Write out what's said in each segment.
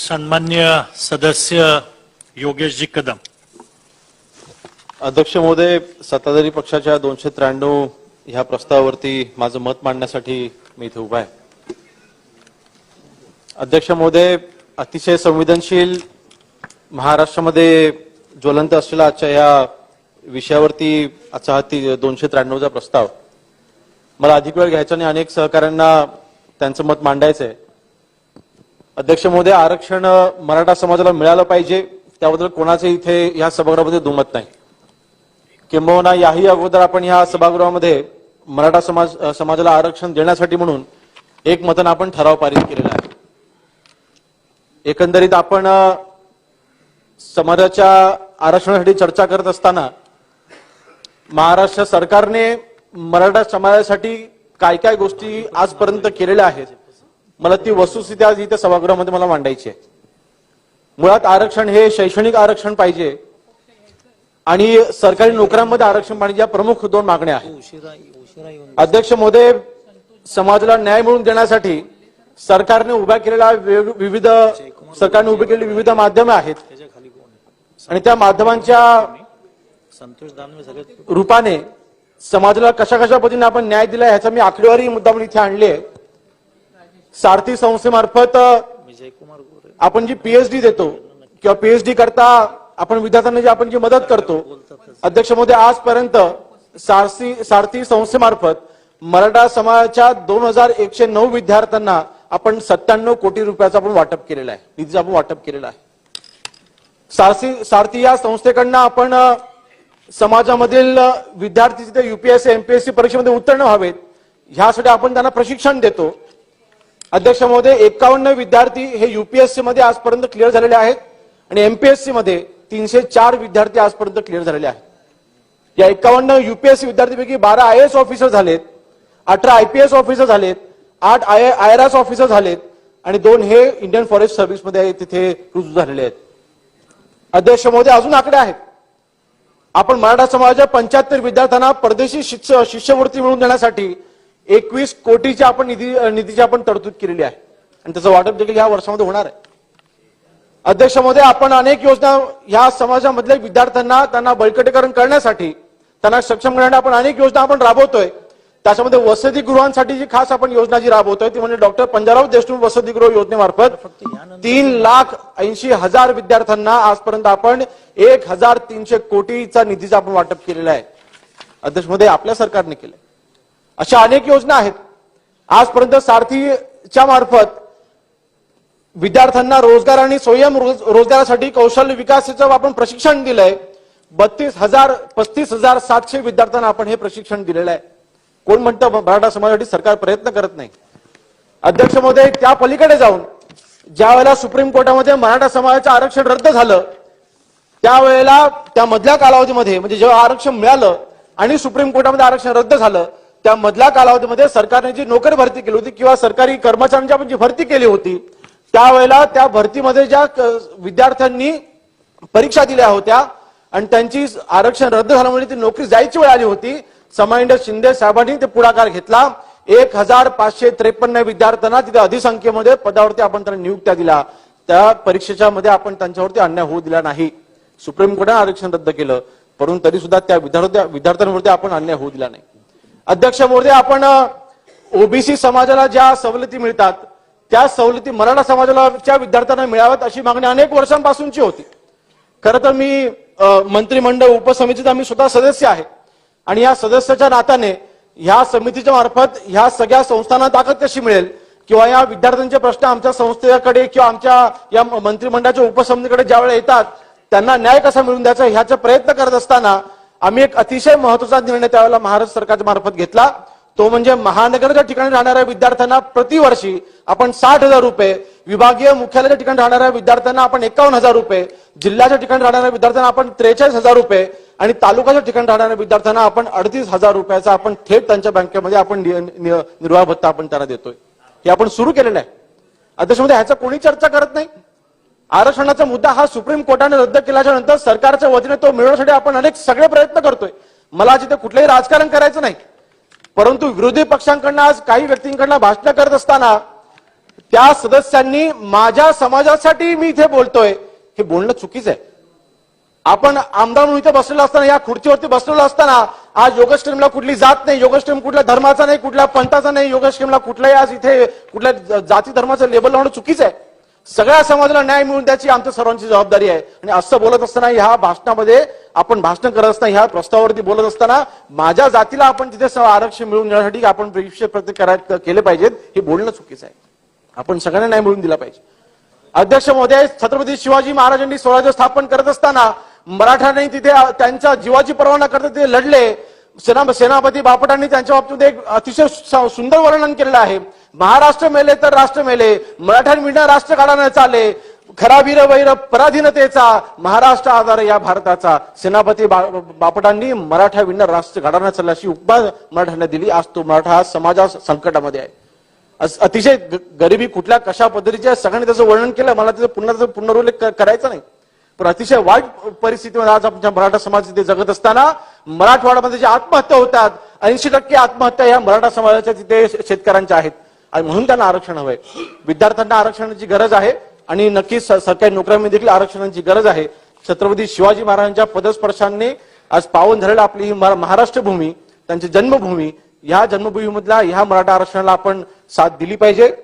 सन्मान्य सदस्य योगेशजी कदम. अध्यक्ष महोदय सत्ताधारी पक्षाच्या दोनशे त्र्याण्णव ह्या प्रस्तावावरती माझं मत मांडण्यासाठी मी इथे उभा आहे. अध्यक्ष महोदय अतिशय संवेदनशील महाराष्ट्रामध्ये ज्वलंत असलेला आजच्या या विषयावरती आजचा हा ती दोनशे त्र्याण्णवचा प्रस्ताव. मला अधिक वेळ घ्यायचा आणि अनेक सहकाऱ्यांना त्यांचं मत मांडायचं आहे अध्यक्ष महोदय आरक्षण मराठा समाजाला मिळालं पाहिजे त्याबद्दल कोणाचे इथे या सभागृहामध्ये दुमत नाही. किंबहुना याही अगोदर आपण या सभागृहामध्ये मराठा समाज समाजाला आरक्षण देण्यासाठी म्हणून एक मतन आपण ठराव पारित केलेला आहे. एकंदरीत आपण समाजाच्या आरक्षणासाठी चर्चा करत असताना महाराष्ट्र सरकारने मराठा समाजासाठी काय काय गोष्टी आजपर्यंत केलेल्या आहेत मला ती वस्तुस्थिती आज इथे सभागृहामध्ये मला मांडायची आहे. मुळात आरक्षण हे शैक्षणिक आरक्षण पाहिजे आणि सरकारी नोकऱ्यांमध्ये आरक्षण पाहिजे या प्रमुख दोन मागण्या आहेत. अध्यक्ष महोदय समाजाला न्याय मिळवून देण्यासाठी सरकारने उभ्या केलेल्या विविध सरकारने उभी केलेली विविध माध्यमे आहेत. आणि त्या माध्यमांच्या रूपाने समाजाला कशा कशा पद्धतीने आपण न्याय दिला ह्याचा मी आकडेवारी मुद्दा म्हणून इथे आणली आहे. सारथी संस्थेमार्फत आपण जी पीएचडी देतो किंवा पीएचडी करता आपण विद्यार्थ्यांना जी आपण जी मदत करतो अध्यक्ष मोदी आजपर्यंत सारथी सारथी संस्थेमार्फत मराठा समाजाच्या दोन हजार एकशे नऊ विद्यार्थ्यांना आपण सत्त्याण्णव कोटी रुपयाचं आपण वाटप केलेलं आहे निधीचं आपण वाटप केलेलं आहे. सारथी सारथी या संस्थेकडनं आपण समाजामधील विद्यार्थी जिथे युपीएससी एमपीएससी परीक्षेमध्ये उत्तीर्ण व्हावेत ह्यासाठी आपण त्यांना प्रशिक्षण देतो. अध्यक्ष महोदय एकावन्न विद्यार्थी हे युपीएससी मध्ये आजपर्यंत क्लिअर झालेले आहेत आणि एमपीएससी मध्ये तीनशे चार विद्यार्थी आजपर्यंत क्लिअर झालेले आहेत. या एकावन्न युपीएससी विद्यार्थीपैकी बारा आय एस ऑफिसर झालेत अठरा आयपीएस ऑफिसर झालेत आठ I I R S officer झालेत आणि दोन हे इंडियन फॉरेस्ट सर्व्हिसमध्ये तिथे रुजू झालेले आहेत. अध्यक्ष महोदय अजून आकडे आहेत? आपण मराठा समाजाच्या पंच्याहत्तर विद्यार्थ्यांना परदेशी शिष्य शिष्यवृत्ती मिळवून देण्यासाठी एकवीस कोटीच्या आपण निधी निधीची आपण तरतूद केलेली आहे. आणि त्याचं वाटप देखील या वर्षामध्ये होणार आहे. अध्यक्ष महोदय आपण अनेक योजना या समाजामधल्या विद्यार्थ्यांना त्यांना बळकटीकरण करण्यासाठी त्यांना सक्षम करण्यासाठी आपण अनेक योजना आपण राबवतोय. त्याच्यामध्ये वसतिगृहांसाठी जी खास आपण योजना जी राबवतोय ती म्हणजे डॉक्टर पंजाराव देशमुख वसतिगृह योजनेमार्फत तीन लाख ऐंशी हजार विद्यार्थ्यांना आजपर्यंत आपण एक हजार तीनशे कोटीचा निधीचा आपण वाटप केलेला आहे. अध्यक्षमध्ये आपल्या सरकारने केलंय. अशा अनेक योजना आहेत. आजपर्यंत सारथीच्या मार्फत विद्यार्थ्यांना रोजगार आणि स्वयं रोज- रोजगारासाठी कौशल्य विकासाचं आपण प्रशिक्षण दिलंय. बत्तीस हजार पस्तीस हजार सातशे विद्यार्थ्यांना आपण हे प्रशिक्षण दिलेलं आहे. कोण म्हणतं मराठा समाजासाठी सरकार प्रयत्न करत नाही. अध्यक्ष महोदय त्या पलीकडे जाऊन ज्या वेळेला सुप्रीम कोर्टामध्ये मराठा समाजाचं आरक्षण रद्द झालं त्यावेळेला त्या मधल्या कालावधीमध्ये म्हणजे जेव्हा आरक्षण मिळालं आणि सुप्रीम कोर्टामध्ये आरक्षण रद्द झालं त्या मधल्या कालावधीमध्ये सरकारने जी नोकर भरती केली होती किंवा सरकारी कर्मचाऱ्यांची आपण जी भरती केली होती त्यावेळेला त्या भरतीमध्ये ज्या विद्यार्थ्यांनी परीक्षा दिल्या होत्या आणि त्यांची आरक्षण रद्द झाल्यामुळे ती नोकरी जायची वेळ आली होती समाइंड शिंदे साहेबांनी ते पुढाकार घेतला. एक हजार पाचशे त्रेपन्न विद्यार्थ्यांना तिथे अधिसंख्येमध्ये पदावरती आपण त्यांना नियुक्त्या दिल्या. त्या परीक्षेच्या मध्ये आपण त्यांच्यावरती अन्याय होऊ दिला नाही. सुप्रीम कोर्टाने आरक्षण रद्द केलं परंतु तरी सुद्धा त्या विद्यार्थ्या विद्यार्थ्यांवरती आपण अन्याय होऊ दिला नाही. अध्यक्ष मोदी आपण ओबीसी समाजाला ज्या सवलती मिळतात त्या सवलती मराठा समाजाला विद्यार्थ्यांना मिळाव्यात अशी मागणी अनेक वर्षांपासूनची होती. खरं तर मी मंत्रिमंडळ उपसमितीचा मी स्वतः सदस्य आहे. आणि या सदस्याच्या नात्याने ह्या समितीच्या मार्फत ह्या सगळ्या संस्थांना ताकद कशी मिळेल? किंवा या विद्यार्थ्यांचे प्रश्न आमच्या संस्थेकडे किंवा आमच्या या मंत्रिमंडळाच्या उपसमितीकडे ज्यावेळेला येतात त्यांना न्याय कसा मिळवून द्यायचा ह्याचा प्रयत्न करत असताना आम्ही एक अतिशय महत्त्वाचा निर्णय त्यावेळेला महाराष्ट्र सरकारच्या मार्फत घेतला. तो म्हणजे महानगराच्या ठिकाणी राहणाऱ्या विद्यार्थ्यांना प्रतिवर्षी आपण साठ हजार रुपये विभागीय मुख्यालयाच्या ठिकाणी राहणाऱ्या विद्यार्थ्यांना आपण एकावन्न हजार रुपये जिल्ह्याच्या ठिकाणी राहणाऱ्या विद्यार्थ्यांना आपण त्रेचाळीस हजार रुपये आणि तालुक्याच्या ठिकाणी राहणाऱ्या विद्यार्थ्यांना आपण अडतीस हजार रुपयाचा आपण थेट त्यांच्या बँकेमध्ये आपण निर्वाह भत्ता आपण त्यांना देतोय. हे आपण सुरू केलेलं आहे. अध्यक्षमध्ये ह्याचा कोणी चर्चा करत नाही? आरक्षणाचा मुद्दा हा सुप्रीम कोर्टाने रद्द केल्याच्यानंतर सरकारच्या वतीने तो मिळवण्यासाठी आपण अनेक सगळे प्रयत्न करतोय. मला जिथे कुठलंही राजकारण करायचं नाही. परंतु विरोधी पक्षांकडनं आज काही व्यक्तींकडनं भाषण करत असताना त्या सदस्यांनी माझ्या समाजासाठी मी इथे बोलतोय हे बोलणं चुकीचं आहे. आपण आमदार म्हणून इथे बसलेलो असताना या खुर्चीवरती बसलेलो असताना आज योगस्ट्रीमला कुठली जात नाही योगस्ट्रीम कुठल्या धर्माचा नाही कुठल्या पंथाचा नाही योगस्ट्रीमला कुठल्याही आज इथे कुठल्या जाती धर्माचं लेबल लावणं चुकीचं आहे. सगळ्या समाजाला न्याय मिळून द्यायची आमच्या सर्वांची जबाबदारी आहे. आणि असं बोलत असताना ह्या भाषणामध्ये आपण भाषण करत असताना ह्या प्रस्तावावरती बोलत असताना माझ्या जातीला आपण तिथे आरक्षण मिळवून देण्यासाठी आपण प्रयत्न प्रत्येक केले पाहिजेत हे बोलणं चुकीचं आहे. आपण सगळ्यांना न्याय मिळून दिला पाहिजे. अध्यक्ष महोदय छत्रपती शिवाजी महाराजांनी स्वराज्य स्थापन करत असताना मराठ्यांनी तिथे त्यांच्या जीवाची पर्वा न करता तिथे लढले. सेना सेनापती बापटांनी त्यांच्या बाबतीत एक अतिशय सुंदर वर्णन केलेलं आहे. महाराष्ट्र मेले तर राष्ट्र मेले मराठ्यांविना राष्ट्र काढानं चाले खरा वीर वैर पराधीनतेचा महाराष्ट्र आधार या भारताचा. सेनापती बा- बापटांनी मराठा विना राष्ट्र घडवण्यात चालला अशी उपमा मराठ्यांना दिली. आज तो मराठा समाजा संकटामध्ये आहे. अतिशय ग- गरिबी कुठल्या कशा पद्धतीची सगळ्यांनी त्याचं वर्णन केलं. मला त्याचं पुन्हा त्याचा पुनरुल्लेख करायचा नाही. पण अतिशय वाईट परिस्थितीमध्ये आज आमच्या मराठा समाज तिथे जगत असताना मराठवाड्यामध्ये जे आत्महत्या होतात ऐंशी टक्के आत्महत्या या मराठा समाजाच्या तिथे शेतकऱ्यांच्या आहेत. आणि म्हणून त्यांना आरक्षण हवंय. विद्यार्थ्यांना आरक्षणाची गरज आहे आणि नक्कीच सरकारी नोकऱ्यांमध्ये देखील आरक्षणाची गरज आहे. छत्रपती शिवाजी महाराजांच्या पदस्पर्शांनी आज पावन झालेला आपली ही महा- महाराष्ट्र भूमी त्यांची जन्मभूमी. ह्या जन्मभूमीमधल्या ह्या मराठा आरक्षणाला आपण साथ दिली पाहिजे.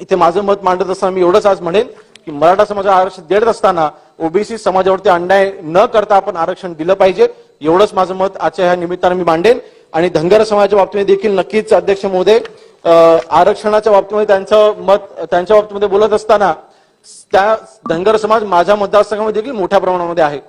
इथे माझं मत मांडत असताना मी एवढंच आज म्हणेन की मराठा समाजाला आरक्षण देत असताना ओबीसी समाजावरती अन्याय न करता आपण आरक्षण दिलं पाहिजे. एवढंच माझं मत आजच्या ह्या निमित्तानं मी मांडेन. आणि धनगर समाजाच्या बाबतीने देखील नक्कीच अध्यक्ष महोदय आरक्षणाच्या बाबतीमध्ये त्यांचं मत त्यांच्या बाबतीमध्ये बोलत असताना त्या धनगर समाज माझ्या मतदारसंघामध्ये देखील मोठ्या प्रमाणामध्ये आहे.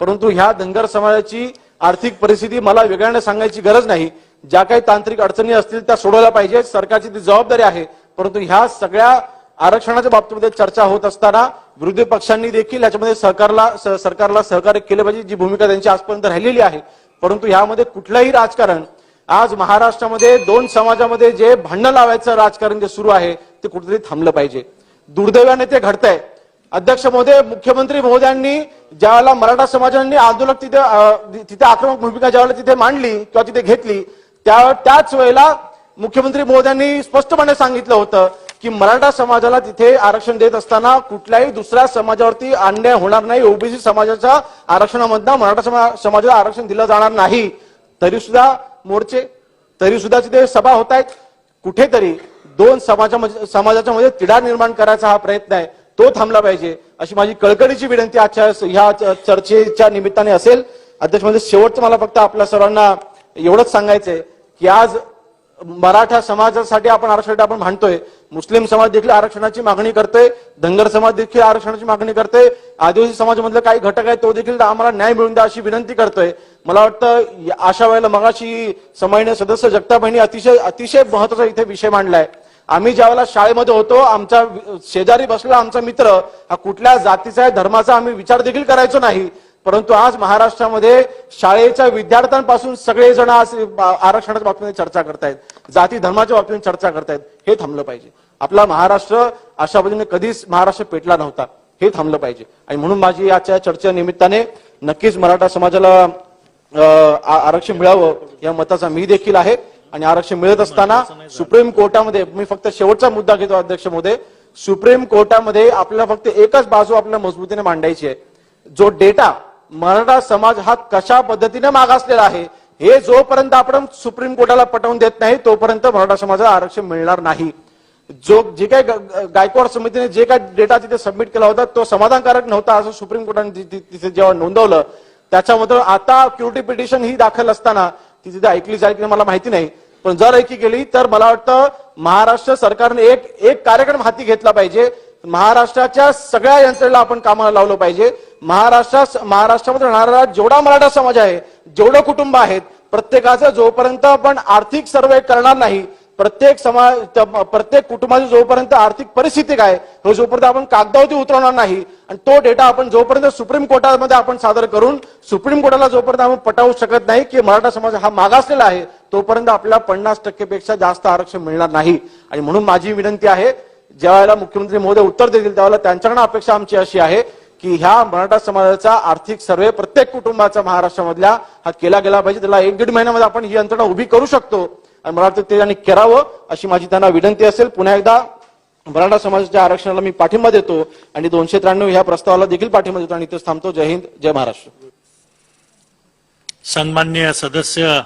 परंतु ह्या धनगर समाजाची आर्थिक परिस्थिती मला वेगळ्याने सांगायची गरज नाही. ज्या काही तांत्रिक अडचणी असतील त्या सोडवल्या पाहिजे सरकारची ती जबाबदारी आहे. परंतु ह्या सगळ्या आरक्षणाच्या बाबतीमध्ये चर्चा होत असताना विरोधी पक्षांनी देखील याच्यामध्ये सरकारला सरकारला सहकार्य केलं पाहिजे जी भूमिका त्यांची आजपर्यंत राहिलेली आहे. परंतु ह्यामध्ये कुठलंही राजकारण आज महाराष्ट्रामध्ये दोन समाजामध्ये जे भांडण लावायचं राजकारण जे सुरू आहे ते कुठेतरी थांबलं पाहिजे. दुर्दैवाने ते घडतंय. अध्यक्ष महोदय मुख्यमंत्री महोदयांनी ज्यावेळेला मराठा समाजाने आंदोलक तिथे तिथे आक्रमक भूमिका ज्यावेळेला तिथे मांडली किंवा तिथे घेतली त्या त्याच वेळेला मुख्यमंत्री महोदयांनी स्पष्टपणे सांगितलं होतं की मराठा समाजाला तिथे आरक्षण देत असताना कुठल्याही दुसऱ्या समाजावरती अन्याय होणार नाही. ओबीसी समाजाच्या आरक्षणामधनं मराठा समाजाला आरक्षण दिलं जाणार नाही. तरी सुद्धा मोर्चे तरी सुद्धा तिथे सभा होत आहेत. कुठेतरी दोन समाजा समाजाच्या मध्ये तिढा निर्माण करायचा हा प्रयत्न आहे. तो थांबला पाहिजे. अशी माझी कळकळीची विनंती आजच्या ह्या चर्चेच्या निमित्ताने असेल. अध्यक्ष म्हणजे शेवटचं मला फक्त आपल्या सर्वांना एवढंच सांगायचंय की आज मराठा समाजासाठी आपण आरक्षण आपण म्हणतोय मुस्लिम समाज देखील आरक्षणाची मागणी करतोय. धनगर समाज देखील आरक्षणाची मागणी करतोय. आदिवासी समाजामधले काही घटक आहेत तो देखील आम्हाला न्याय मिळून द्या अशी विनंती करतोय. मला वाटतं अशा वेळेला मगाशी समाईने सदस्य जगताप अतिशय अतिशय महत्त्वाचा इथे विषय मांडलाय. आम्ही ज्यावेळेला शाळेमध्ये होतो आमच्या शेजारी बसलेला आमचा मित्र हा कुठल्या जातीचा आहे धर्माचा आम्ही विचार देखील करायचो नाही. परंतु आज महाराष्ट्रामध्ये शाळेच्या विद्यार्थ्यांपासून सगळेजण आज आरक्षणाच्या बाबतीमध्ये चर्चा करतायत. जाती धर्माच्या बाबतीत चर्चा करतायत. हे थांबलं पाहिजे. आपला महाराष्ट्र अशा पद्धतीने कधीच महाराष्ट्र पेटला नव्हता. हे थांबलं पाहिजे. आणि म्हणून माझी आजच्या चर्चेच्या निमित्ताने नक्कीच मराठा समाजाला आरक्षण मिळावं या मताचा मी देखील आहे. आणि आरक्षण मिळत असताना सुप्रीम कोर्टामध्ये मी फक्त शेवटचा मुद्दा घेतो अध्यक्ष मोदय सुप्रीम कोर्टामध्ये आपल्याला फक्त एकच बाजू आपल्याला मजबूतीने मांडायची आहे. जो डेटा मराठा समाज हा कशा पद्धतीने मागासलेला आहे हे जोपर्यंत आपण सुप्रीम कोर्टाला पटवून देत नाही तोपर्यंत मराठा समाजाला आरक्षण मिळणार नाही. जो जे काही गायकवाड समितीने जे काही डेटा तिथे सबमिट केला होता तो समाधानकारक नव्हता असं सुप्रीम कोर्टाने तिथे जेव्हा नोंदवलं त्याच्यामध्ये आता क्युरिटी पिटिशन ही दाखल असताना ती तिथे ऐकली जाईल की मला माहिती नाही. पण जर ऐकी गेली तर मला वाटतं महाराष्ट्र सरकारने एक एक कार्यक्रम हाती घेतला पाहिजे महाराष्ट्राच्या सगळ्या यंत्रणेला आपण कामाला लावलं पाहिजे. महाराष्ट्रात महाराष्ट्रामध्ये राहणारा जेवढा मराठा समाज आहे जेवढं कुटुंब आहेत प्रत्येकाचं जोपर्यंत आपण आर्थिक सर्वे करणार नाही प्रत्येक समाज प्रत्येक कुटुंबाची जोपर्यंत आर्थिक परिस्थिती काय हे जोपर्यंत आपण कागदावरती उतरवणार नाही आणि तो डेटा आपण जोपर्यंत सुप्रीम कोर्टामध्ये आपण सादर करून सुप्रीम कोर्टाला जोपर्यंत आपण पटवू शकत नाही की मराठा समाज हा मागासलेला आहे तोपर्यंत आपल्याला पन्नास टक्केपेक्षा जास्त आरक्षण मिळणार नाही. आणि म्हणून माझी विनंती आहे ज्यावेळेला मुख्यमंत्री महोदय उत्तर देतील त्यावेळेला त्यांच्याकडनं अपेक्षा आमची अशी आहे की ह्या मराठा समाजाचा आर्थिक सर्वे प्रत्येक कुटुंबाचा महाराष्ट्रामधल्या हा केला गेला पाहिजे. त्याला एक दीड महिन्यामध्ये आपण ही यंत्रणा उभी करू शकतो. आणि मला वाटतं ते त्यांनी करावं अशी माझी त्यांना विनंती असेल. पुन्हा एकदा मराठा समाजाच्या आरक्षणाला मी पाठिंबा देतो आणि दोनशे त्र्याण्णव ह्या प्रस्तावाला देखील पाठिंबा देतो आणि इथेच थांबतो. जय हिंद जय महाराष्ट्र. सन्मान्य सदस्य